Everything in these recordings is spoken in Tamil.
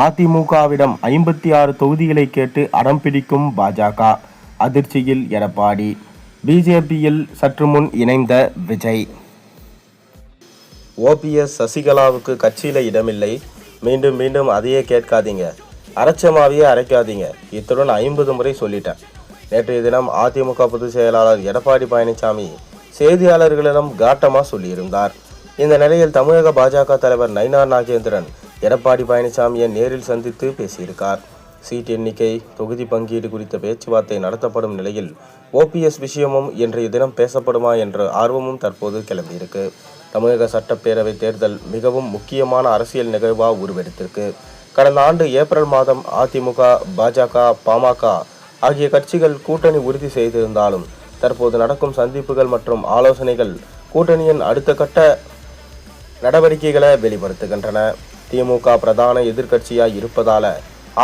அதிமுகவிடம் ஐம்பத்தி ஆறு தொகுதிகளை கேட்டு அடம் பிடிக்கும் பாஜக. அதிர்ச்சியில் எடப்பாடி. பிஜேபியில் சற்று முன் இணைந்த விஜய். ஓபிஎஸ் சசிகலாவுக்கு கட்சியில் இடமில்லை. மீண்டும் மீண்டும் அதையே கேட்காதீங்க. அரைச்சமாவையே அரைக்காதீங்க. இத்துடன் ஐம்பது முறை சொல்லிட்டேன். நேற்றைய தினம் அதிமுக பொதுச் செயலாளர் எடப்பாடி பழனிசாமி செய்தியாளர்களிடம் காட்டமாக சொல்லியிருந்தார். இந்த நிலையில் தமிழக பாஜக தலைவர் நயினார் நாகேந்திரன் எடப்பாடி பழனிசாமியை நேரில் சந்தித்து பேசியிருக்கார். சீட் எண்ணிக்கை தொகுதி பங்கீடு குறித்த பேச்சுவார்த்தை நடத்தப்படும் நிலையில் ஓபிஎஸ் விஷயமும் இன்றைய தினம் பேசப்படுமா என்ற ஆர்வமும் தற்போது கிளம்பியிருக்கு. தமிழக சட்டப்பேரவை தேர்தல் மிகவும் முக்கியமான அரசியல் நிகழ்வாக உருவெடுத்திருக்கு. கடந்த ஆண்டு ஏப்ரல் மாதம் அதிமுக பாஜக பாமக ஆகிய கட்சிகள் கூட்டணி உறுதி செய்திருந்தாலும் தற்போது நடக்கும் சந்திப்புகள் மற்றும் ஆலோசனைகள் கூட்டணியின் அடுத்த கட்ட நடவடிக்கைகளை வெளிப்படுத்துகின்றன. திமுக பிரதான எதிர்க்கட்சியாய் இருப்பதால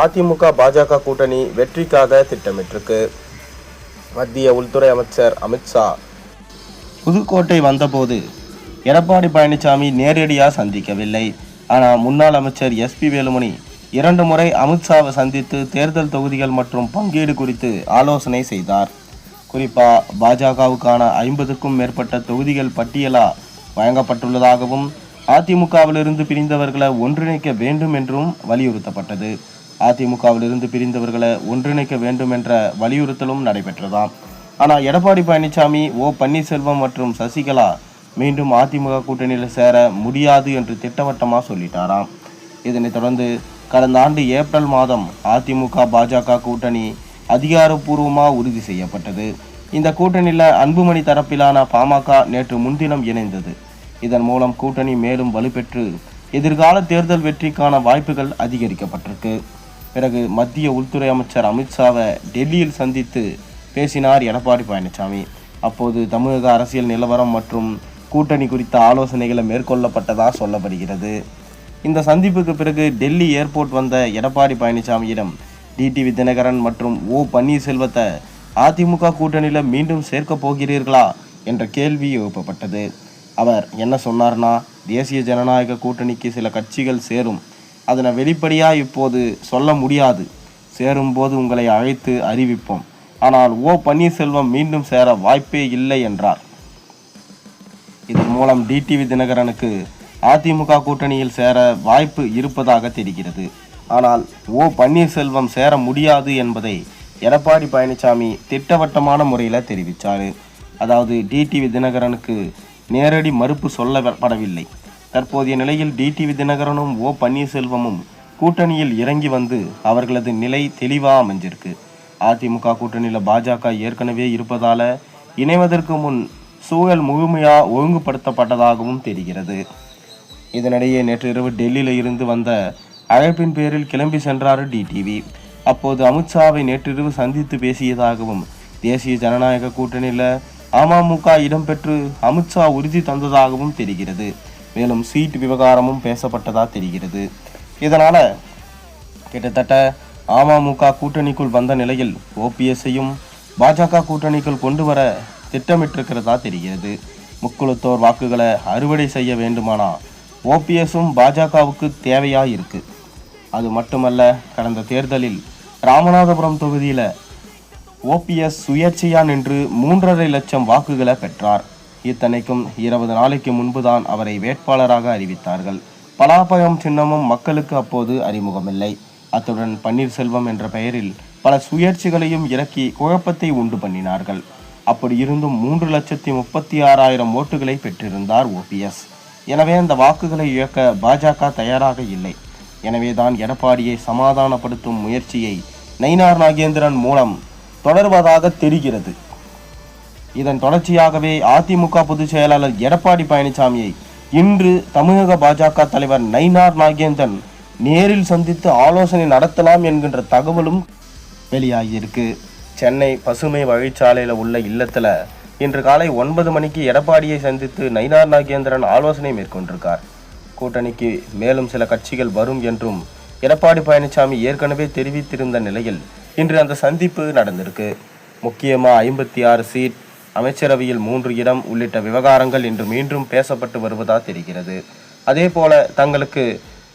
அதிமுக பாஜக கூட்டணி வெற்றிக்காக திட்டமிட்டிருக்கு. மத்திய உள்துறை அமைச்சர் அமித்ஷா புதுக்கோட்டை வந்தபோது எடப்பாடி பழனிசாமி நேரடியாக சந்திக்கவில்லை. ஆனால் முன்னாள் அமைச்சர் எஸ்பி வேலுமணி இரண்டு முறை அமித்ஷாவை சந்தித்து தேர்தல் தொகுதிகள் மற்றும் பங்கீடு குறித்து ஆலோசனை செய்தார். குறிப்பாக பாஜகவுக்கான ஐம்பதுக்கும் மேற்பட்ட தொகுதிகள் பட்டியலா வழங்கப்பட்டுள்ளதாகவும் அதிமுகவிலிருந்து பிரிந்தவர்களை ஒன்றிணைக்க வேண்டும் என்றும் வலியுறுத்தப்பட்டது. அதிமுகவிலிருந்து பிரிந்தவர்களை ஒன்றிணைக்க வேண்டும் என்ற வலியுறுத்தலும் நடைபெற்றதாம். ஆனால் எடப்பாடி பழனிசாமி ஓ பன்னீர்செல்வம் மற்றும் சசிகலா மீண்டும் அதிமுக கூட்டணியில் சேர முடியாது என்று திட்டவட்டமாக சொல்லிட்டாராம். இதனைத் தொடர்ந்து கடந்த ஆண்டு ஏப்ரல் மாதம் அதிமுக பாஜக கூட்டணி அதிகாரப்பூர்வமாக உறுதி செய்யப்பட்டது. இந்த கூட்டணியில் அன்புமணி தரப்பிலான பாமக நேற்று முன்தினம் இணைந்தது. இதன் மூலம் கூட்டணி மேலும் வலுப்பெற்று எதிர்கால தேர்தல் வெற்றிக்கான வாய்ப்புகள் அதிகரிக்கப்பட்டிருக்கு. பிறகு மத்திய உள்துறை அமைச்சர் அமித்ஷாவை டெல்லியில் சந்தித்து பேசினார் எடப்பாடி பழனிசாமி அப்போது தமிழக அரசியல் நிலவரம் மற்றும் கூட்டணி குறித்த ஆலோசனைகளை மேற்கொள்ளப்பட்டதாக சொல்லப்படுகிறது. இந்த சந்திப்புக்கு பிறகு டெல்லி ஏர்போர்ட் வந்த எடப்பாடி பழனிசாமியிடம் டிடிவி தினகரன் மற்றும் ஓ பன்னீர்செல்வத்தை அதிமுக கூட்டணியில் மீண்டும் சேர்க்கப் போகிறீர்களா என்ற கேள்வி எழுப்பப்பட்டது. அவர் என்ன சொன்னார்னா தேசிய ஜனநாயக கூட்டணிக்கு சில கட்சிகள் சேரும். அதனை வெளிப்படையாக இப்போது சொல்ல முடியாது. சேரும்போது உங்களை அழைத்து அறிவிப்போம். ஆனால் ஓ பன்னீர்செல்வம் மீண்டும் சேர வாய்ப்பே இல்லை என்றார். இதன் மூலம் டிடிவி தினகரனுக்கு அதிமுக கூட்டணியில் சேர வாய்ப்பு இருப்பதாக தெரிகிறது. ஆனால் ஓ பன்னீர்செல்வம் சேர முடியாது என்பதை எடப்பாடி பழனிசாமி திட்டவட்டமான முறையில் தெரிவித்தார் அதாவது டிடிவி தினகரனுக்கு நேரடி மறுப்பு சொல்லப்படவில்லை. தற்போதைய நிலையில் டிடிவி தினகரனும் ஓ பன்னீர்செல்வமும் கூட்டணியில் இறங்கி வந்து அவர்களது நிலை தெளிவாக அமைஞ்சிருக்கு. அதிமுக கூட்டணியில் பாஜக ஏற்கனவே இருப்பதால இணைவதற்கு முன் சூழல் முழுமையாக ஒழுங்குபடுத்தப்பட்டதாகவும் தெரிகிறது. இதனிடையே நேற்று இரவு டெல்லியில் இருந்து வந்த அழைப்பின் பேரில் கிளம்பி சென்றார் டிடிவி அப்போது அமித்ஷாவை நேற்றிரவு சந்தித்து பேசியதாகவும் தேசிய ஜனநாயக கூட்டணியில் அமமுக இடம்பெற்று அமித்ஷா உறுதி தந்ததாகவும் தெரிகிறது. மேலும் சீட் விவகாரமும் பேசப்பட்டதாக தெரிகிறது. இதனால் கிட்டத்தட்ட அமமுக கூட்டணிக்குள் வந்த நிலையில் ஓபிஎஸ்ஸையும் பாஜக கூட்டணிக்குள் கொண்டு வர திட்டமிட்டிருக்கிறதா தெரிகிறது. முக்குளத்தோர் வாக்குகளை அறுவடை செய்ய வேண்டுமானா ஓபிஎஸும் பாஜகவுக்கு தேவையாக இருக்குது அது மட்டுமல்ல கடந்த தேர்தலில் ராமநாதபுரம் தொகுதியில் ஓபிஎஸ் சுயேட்சையா நின்று மூன்றரை லட்சம் வாக்குகளை பெற்றார். இத்தனைக்கும் இருபது நாளைக்கு முன்புதான் அவரை வேட்பாளராக அறிவித்தார்கள். பலாபயம் சின்னமும் மக்களுக்கு அப்போது அறிமுகமில்லை. அத்துடன் பன்னீர்செல்வம் என்ற பெயரில் பல சுயேட்சிகளையும் இறக்கி குழப்பத்தை உண்டு பண்ணினார்கள். அப்படி இருந்தும் மூன்று லட்சத்தி முப்பத்தி ஆறாயிரம் ஓட்டுகளை பெற்றிருந்தார் ஓபிஎஸ். எனவே அந்த வாக்குகளை இழக்க பாஜக தயாராக இல்லை. எனவேதான் எடப்பாடியை சமாதானப்படுத்தும் முயற்சியை நயினார் நாகேந்திரன் மூலம் தொடர்வதாக தெரிகிறது. இதன் தொடர்ச்சியாகவே அதிமுக பொதுச் செயலாளர் எடப்பாடி பழனிசாமியை இன்று தமிழக பாஜக தலைவர் நயினார் நாகேந்திரன் நேரில் சந்தித்து ஆலோசனை நடத்தலாம் என்கின்ற தகவலும் வெளியாகியிருக்கு. சென்னை பசுமை வழிச்சாலையில் உள்ள இல்லத்தில் இன்று காலை ஒன்பது மணிக்கு எடப்பாடியை சந்தித்து நயினார் நாகேந்திரன் ஆலோசனை மேற்கொண்டிருக்கார். கூட்டணிக்கு மேலும் சில கட்சிகள் வரும் என்றும் எடப்பாடி பழனிசாமி ஏற்கனவே தெரிவித்திருந்த நிலையில் இன்று அந்த சந்திப்பு நடந்திருக்கு. முக்கியமாக ஐம்பத்தி ஆறு சீட் அமைச்சரவையில் மூன்று இடம் உள்ளிட்ட விவகாரங்கள் இன்று மீண்டும் பேசப்பட்டு வருவதா தெரிகிறது. அதே போல தங்களுக்கு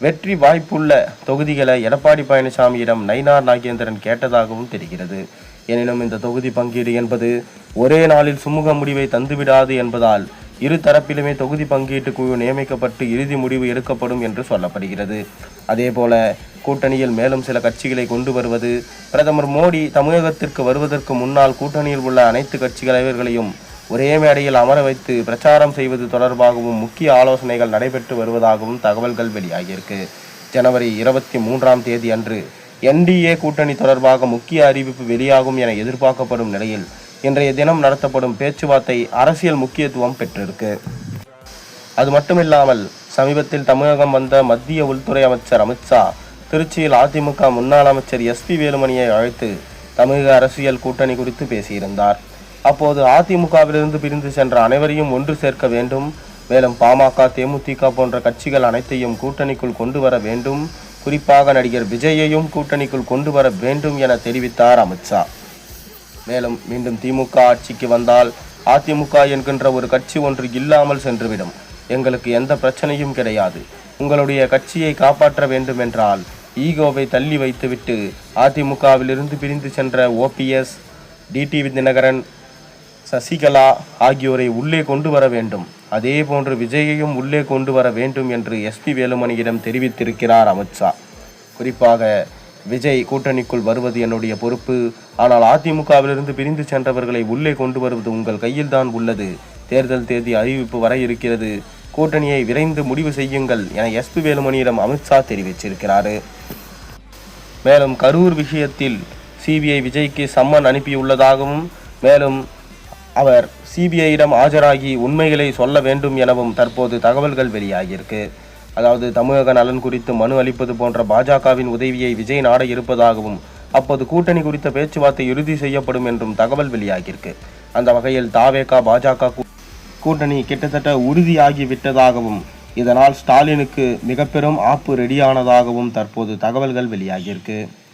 வெற்றி வாய்ப்புள்ள தொகுதிகளை எடப்பாடி பழனிசாமியிடம் நயினார் நாகேந்திரன் கேட்டதாகவும் தெரிகிறது. எனினும் இந்த தொகுதி பங்கீடு என்பது ஒரே நாளில் சுமூக முடிவை தந்துவிடாது என்பதால் இரு தரப்பிலுமே தொகுதி பங்கீட்டு குழு நியமிக்கப்பட்டு இறுதி முடிவு எடுக்கப்படும் என்று சொல்லப்படுகிறது. அதேபோல கூட்டணியில் மேலும் சில கட்சிகளை கொண்டு வருவது பிரதமர் மோடி தமிழகத்திற்கு வருவதற்கு முன்னால் கூட்டணியில் உள்ள அனைத்து கட்சி தலைவர்களையும் ஒரே மேடையில் அமர வைத்து பிரச்சாரம் செய்வது தொடர்பாகவும் முக்கிய ஆலோசனைகள் நடைபெற்று வருவதாகவும் தகவல்கள் வெளியாகியிருக்கு. ஜனவரி இருபத்தி மூன்றாம் தேதி அன்று என்டிஏ கூட்டணி தொடர்பாக முக்கிய அறிவிப்பு வெளியாகும் என எதிர்பார்க்கப்படும் நிலையில் இன்றைய தினம் நடத்தப்படும் பேச்சுவார்த்தை அரசியல் முக்கியத்துவம் பெற்றிருக்கு. அது மட்டுமில்லாமல் சமீபத்தில் தமிழகம் வந்த மத்திய உள்துறை அமைச்சர் அமித்ஷா திருச்சியில் அதிமுக முன்னாள் அமைச்சர் எஸ்பி வேலுமணியை அழைத்து தமிழக அரசியல் கூட்டணி குறித்து பேசியிருந்தார். அப்போது அதிமுகவிலிருந்து பிரிந்து சென்ற அனைவரையும் ஒன்று சேர்க்க வேண்டும். மேலும் பாமக தேமுதிக போன்ற கட்சிகள் அனைத்தையும் கூட்டணிக்குள் கொண்டு வர வேண்டும். குறிப்பாக நடிகர் விஜயையும் கூட்டணிக்குள் கொண்டு வர வேண்டும் என தெரிவித்தார் அமித்ஷா மேலும் மீண்டும் திமுக ஆட்சிக்கு வந்தால் அதிமுக என்கின்ற ஒரு கட்சி ஒன்று இல்லாமல் சென்றுவிடும். எங்களுக்கு எந்த பிரச்சனையும் கிடையாது. உங்களுடைய கட்சியை காப்பாற்ற வேண்டும் என்றால் ஈகோவை தள்ளி வைத்துவிட்டு அதிமுகவிலிருந்து பிரிந்து சென்ற ஓபிஎஸ் டிடிவி தினகரன் சசிகலா ஆகியோரை உள்ளே கொண்டு வர வேண்டும். அதே போன்று விஜயையும் உள்ளே கொண்டு வர வேண்டும் என்று எஸ்பி வேலுமணியிடம் தெரிவித்திருக்கிறார் அமித்ஷா. குறிப்பாக விஜய் கூட்டணிக்குள் வருவது என்னுடைய பொறுப்பு. ஆனால் அதிமுகவிலிருந்து பிரிந்து சென்றவர்களை உள்ளே கொண்டு வருவது உங்கள் கையில்தான் உள்ளது. தேர்தல் தேதி அறிவிப்பு வர இருக்கிறது. கூட்டணியை விரைந்து முடிவு செய்யுங்கள் என எஸ்பி வேலுமணியிடம் அமித்ஷா தெரிவிச்சிருக்கிறார். மேலும் கரூர் விஷயத்தில் சிபிஐ விஜய்க்கு சம்மன் அனுப்பியுள்ளதாகவும் மேலும் அவர் சிபிஐயிடம் ஆஜராகி உண்மைகளை சொல்ல வேண்டும் எனவும் தற்போது தகவல்கள் வெளியாகியிருக்கு. அதாவது தமிழக நலன் குறித்து மனு அளிப்பது போன்ற பாஜகவின் உதவியை விஜய் நாட இருப்பதாகவும் அப்போது கூட்டணி குறித்த பேச்சுவார்த்தை இறுதி செய்யப்படும் என்றும் தகவல் வெளியாகியிருக்கு. அந்த வகையில் தாவேகா பாஜக கூட்டணி கிட்டத்தட்ட உறுதியாகி விட்டதாகவும் இதனால் ஸ்டாலினுக்கு மிக பெரும் ஆப்பு ரெடியானதாகவும் தற்போது தகவல்கள் வெளியாகியிருக்கு.